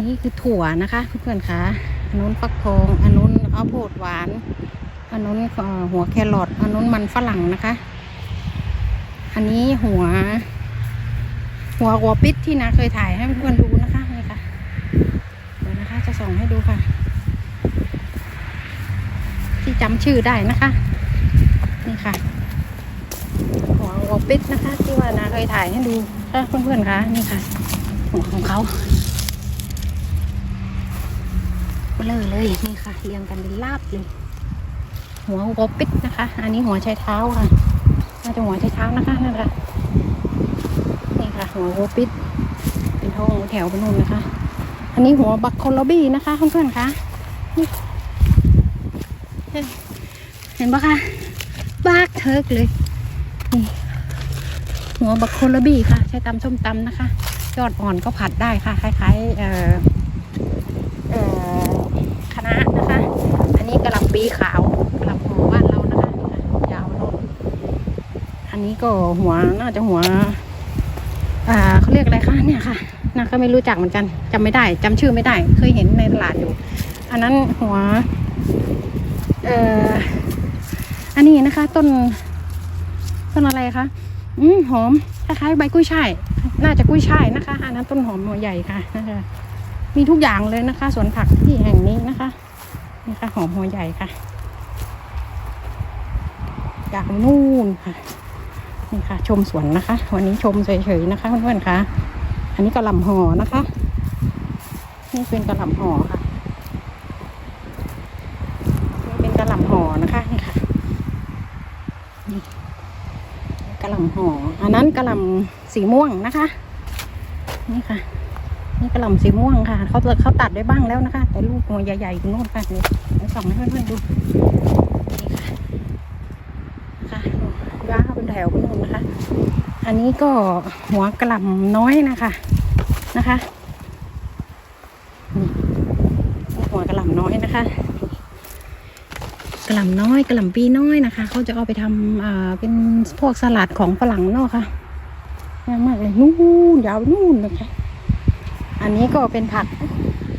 นี่คือถั่วนะคะเพื่อนๆคะอันนู้นฟักทองอันนู้นข้าวโพดหวานอันนู้นหัวแครอทอันนู้นมันฝรั่งนะคะ อันนี้หัว หัวหัวปิดที่นาเคยถ่ายให้เพื่อนๆดูนะคะนี่ค่ะเดี๋ยวนะคะ จะส่งให้ดูค่ะ ที่จำชื่อได้นะคะ นี่ค่ะ หัวหัวปิดนะคะ ที่ว่านาเคยถ่ายให้ดูค่ะเพื่อนๆคะนี่ค่ะ หัวของเขา เบลอเลยนี่ค่ะ เรียงกันเป็นลาบเลย หัวหัวปิดนะคะ อันนี้หัวใช้เท้าค่ะน่าจะหัวใช้เท้านะคะนั่นค่ะนี่ค่ะ หัวหัวปิด เป็นท้องแถวเป็นนู่นนะคะ อันนี้หัวบักโคลบี้นะคะเพื่อนๆคะนี่เห็นเห็นปะคะบากเทิกเลยนี่หัวบักโคลบี้ค่ะ ใช้ตำส้มตำนะคะ ยอดอ่อนก็ผัดได้ค่ะ คล้ายๆเอ่อเอ่อคะน้านะคะ อันนี้กระหล่ำปีขาวกระหล่ำหัวบ้านเรานะคะนี่ค่ะยาวโน่นอันนี้ ก็หัวน่าจะหัว อ่าเขาเรียกอะไรคะเนี่ยค่ะนาก็ไม่รู้จักเหมือนกันจำไม่ได้จำชื่อไม่ได้ เคยเห็นในตลาดอยู่ อันนั้นหัว เอ่ออันนี้นะคะ ต้น ต้นอะไรคะอืมหอมคล้ายๆใบกุ้ยช่ายน่าจะกุ้ยช่ายนะคะ อันนั้นต้นหอมหัวใหญ่ค่ะนะคะ มีทุกอย่างเลยนะคะสวนผักที่แห่งนี้นะคะนี่ค่ะหอมหัวใหญ่ค่ะอยากนู่นค่ะ นี่ค่ะ ชมสวนนะคะ วันนี้ชมเฉยๆนะคะเพื่อนๆคะอันนี้กระหล่ำห่อนะคะ นี่เป็นกระหล่ำห่อค่ะนี่เป็นกระหล่ำห่อนะคะนี่ค่ะนี่กระหล่ำห่ออันนั้นกระหล่ำสีม่วงนะคะ นี่ค่ะ นี่กระหล่ำสีม่วงค่ะเขาเขาตัดได้บ้างแล้วนะคะ แต่ลูกหัวใหญ่ๆตรงโน้นค่ะนี่เลยส่องให้เพื่อนๆดูนี่ค่ะค่ะยาเป็นแถวเป็น อันนี้ก็หัวกระหล่ำน้อยนะคะนะคะหัวกระหล่ำน้อยนะคะกระหล่ำน้อยกระหล่ำปีน้อยนะคะเขาจะเอาไปทำอ่าเป็นพวกสลัดของฝรั่งเนาะค่ะงามมากเลยนู่นยาวนู่นนะคะ อันนี้ก็เป็นผัก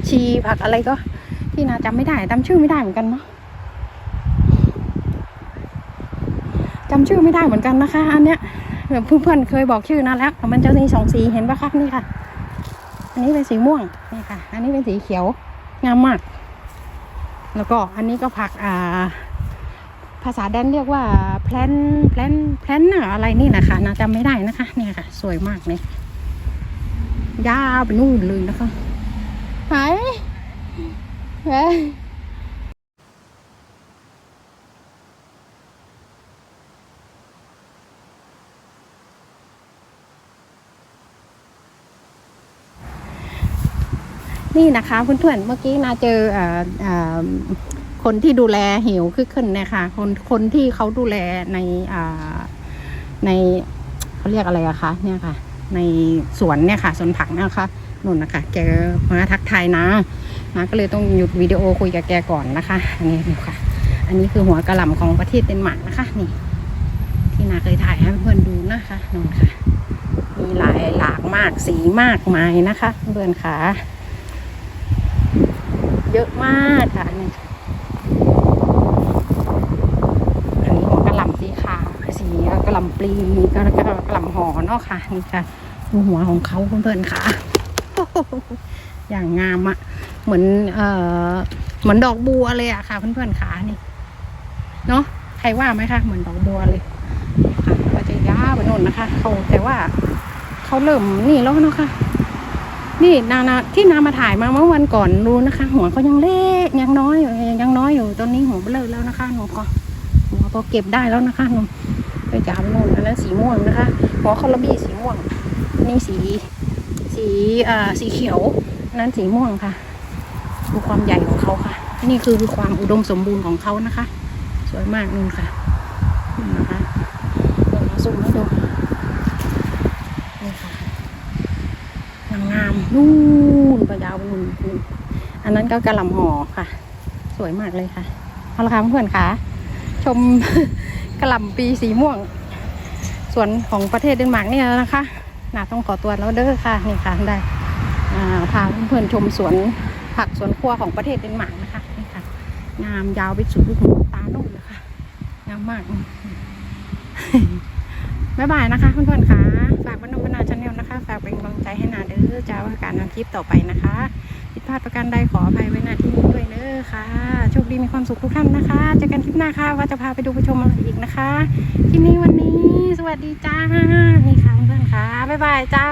ชีผักอะไรก็ ที่นาจำไม่ได้จำชื่อไม่ได้เหมือนกันเนาะจำชื่อไม่ได้เหมือนกันนะคะ อันเนี้ย เพื่อนๆเคยบอกชื่อนะแล้ว มันจะมีสองสีเห็นปะคะนี่ค่ะ อันนี้เป็นสีม่วงนี่ค่ะ อันนี้เป็นสีเขียวงามมาก แล้วก็อันนี้ก็ผักอ่า ภาษาแดนเรียกว่าแพลนแพลนแพลนอะไรนี่นะคะนะจำไม่ได้นะคะเนี่ยค่ะ สวยมากเลยยาวไปนู่นเลยนะคะหายเฮ้ นี่นะคะเพื่อนๆเมื่อกี้นาเจออคนที่ดูแลเหวคือขึ้นนี่ยค่ะคนคนที่เขาดูแลในอในเขาเรียกอะไรอะคะเนี่ยค่ะ ในสวนเนี่ยค่ะสวนผักนะคะนุ่นนะคะแกมาทักทายนะนะก็เลยต้องหยุดวิดีโอคุยกับแกก่อนนะคะอันนี้ดูค่ะ อันนี้คือหัวกระหล่ำของประเทศเดนมาร์กนะคะนี่ ที่นาเคยถ่ายให้เพื่อนดูนะคะนุ่นค่ะ มีหลายหลากมากสีมากมายนะคะ เพื่อนค่ะ เยอะมากค่ะนี่อันนี้หัวกระหล่ำสีขาวสีกระหล่ำปลีกระกระกระหล่ำห่อเนาะค่ะนี่ค่ะดูหัวของเขาเพื่อนๆค่ะ อย่างงามอะเหมือนเอ่อเหมือนดอกบัวเลยอะค่ะ เพื่อนๆค่ะนี่เนาะใครว่าไหมคะเหมือนดอกบัวเลยค่ะก็จะยาวไปนนนะคะเขาแต่ว่าเขาเริ่มนี่แล้วเนาะค่ะ นี่นานาที่นามาถ่ายมาเมื่อวันก่อนดูนะคะ หัวเขายังเล็กยังน้อยอยู่ยังน้อยอยู่ตอนนี้หัวเบลอแล้วนะคะหนูพอหัวพอเก็บได้แล้วนะคะหนูไปจับนู่นอันนั้นสีม่วงนะคะ หัวคอลลาบีสีม่วง นี่สีสีอ่าสีเขียวนั้นสีม่วงค่ะดูความใหญ่ของเขาค่ะ นี่คือความอุดมสมบูรณ์ของเขานะคะ สวยมากนู่นค่ะนี่นะคะเดี๋ยวมาซูมให้ดูนี่ค่ะ งามงามนู่นไปยาวไปนู่นอันนั้นก็กระหล่ำห่อค่ะ สวยมากเลยค่ะเอาละค่ะเพื่อนๆค่ะ ชมกระหล่ำปีสีม่วง ส่วนของประเทศเดนมาร์กเนี่ยนะคะนาต้องขอตัวแล้วเด้อค่ะนี่ค่ะได้พาเพื่อนๆชมสวนผักสวนครัวของประเทศเดนมาร์กนะคะนี่ค่ะงามยาวไปสุดลูกหูตานุ่มเลยค่ะงามมากบ๊ายบายนะคะเพื่อนๆค่ะฝากบรรณบรรณาน ใจให้นาเด้อจ้าว่าการทำคลิปต่อไปนะคะผิดพลาดประการใดขออภัยไว้ณที่นี้ด้วยเด้อค่ะ โชคดีมีความสุขทุกท่านนะคะเจอกันคลิปหน้าค่ะว่าจะพาไปดูไปชมอะไรอีกนะคะคลิปนี้วันนี้ สวัสดีจ้านี่ค่ะเพื่อนค่ะบ๊ายบายจ้า